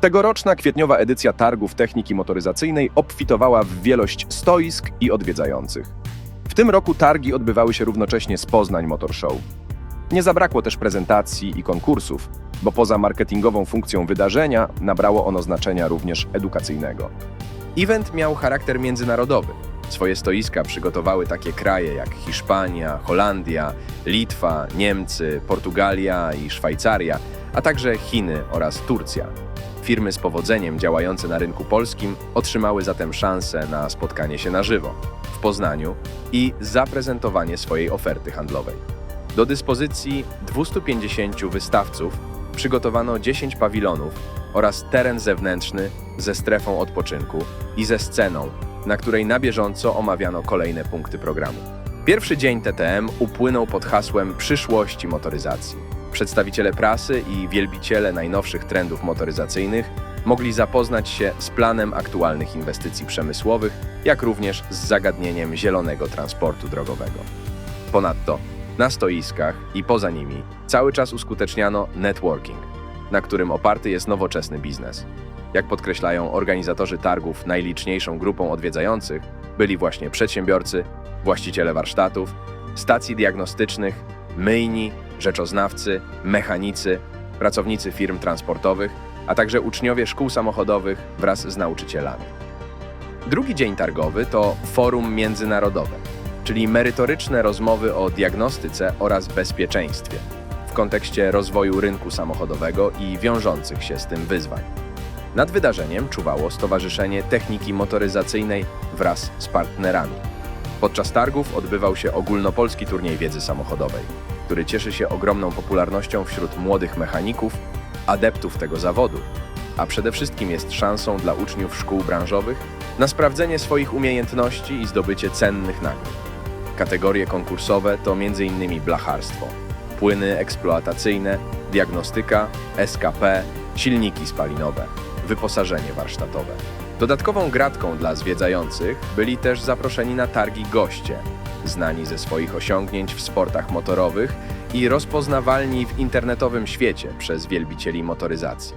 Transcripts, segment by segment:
Tegoroczna kwietniowa edycja targów techniki motoryzacyjnej obfitowała w wielość stoisk i odwiedzających. W tym roku targi odbywały się równocześnie z Poznań Motor Show. Nie zabrakło też prezentacji i konkursów, bo poza marketingową funkcją wydarzenia nabrało ono znaczenia również edukacyjnego. Event miał charakter międzynarodowy. Swoje stoiska przygotowały takie kraje jak Hiszpania, Holandia, Litwa, Niemcy, Portugalia i Szwajcaria, a także Chiny oraz Turcja. Firmy z powodzeniem działające na rynku polskim otrzymały zatem szansę na spotkanie się na żywo w Poznaniu i zaprezentowanie swojej oferty handlowej. Do dyspozycji 250 wystawców przygotowano 10 pawilonów oraz teren zewnętrzny ze strefą odpoczynku i ze sceną, na której na bieżąco omawiano kolejne punkty programu. Pierwszy dzień TTM upłynął pod hasłem przyszłości motoryzacji. Przedstawiciele prasy i wielbiciele najnowszych trendów motoryzacyjnych mogli zapoznać się z planem aktualnych inwestycji przemysłowych, jak również z zagadnieniem zielonego transportu drogowego. Ponadto na stoiskach i poza nimi cały czas uskuteczniano networking, na którym oparty jest nowoczesny biznes. Jak podkreślają organizatorzy targów, najliczniejszą grupą odwiedzających byli właśnie przedsiębiorcy, właściciele warsztatów, stacji diagnostycznych, myjni, rzeczoznawcy, mechanicy, pracownicy firm transportowych, a także uczniowie szkół samochodowych wraz z nauczycielami. Drugi dzień targowy to forum międzynarodowe, czyli merytoryczne rozmowy o diagnostyce oraz bezpieczeństwie w kontekście rozwoju rynku samochodowego i wiążących się z tym wyzwań. Nad wydarzeniem czuwało Stowarzyszenie Techniki Motoryzacyjnej wraz z partnerami. Podczas targów odbywał się ogólnopolski turniej wiedzy samochodowej, który cieszy się ogromną popularnością wśród młodych mechaników, adeptów tego zawodu, a przede wszystkim jest szansą dla uczniów szkół branżowych na sprawdzenie swoich umiejętności i zdobycie cennych nagród. Kategorie konkursowe to m.in. blacharstwo, płyny eksploatacyjne, diagnostyka, SKP, silniki spalinowe, wyposażenie warsztatowe. Dodatkową gratką dla zwiedzających byli też zaproszeni na targi goście, znani ze swoich osiągnięć w sportach motorowych i rozpoznawalni w internetowym świecie przez wielbicieli motoryzacji.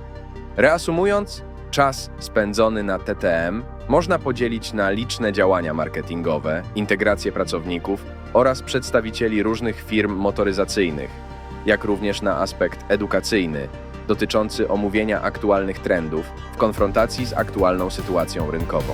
Reasumując, czas spędzony na TTM można podzielić na liczne działania marketingowe, integrację pracowników oraz przedstawicieli różnych firm motoryzacyjnych, jak również na aspekt edukacyjny, dotyczący omówienia aktualnych trendów w konfrontacji z aktualną sytuacją rynkową.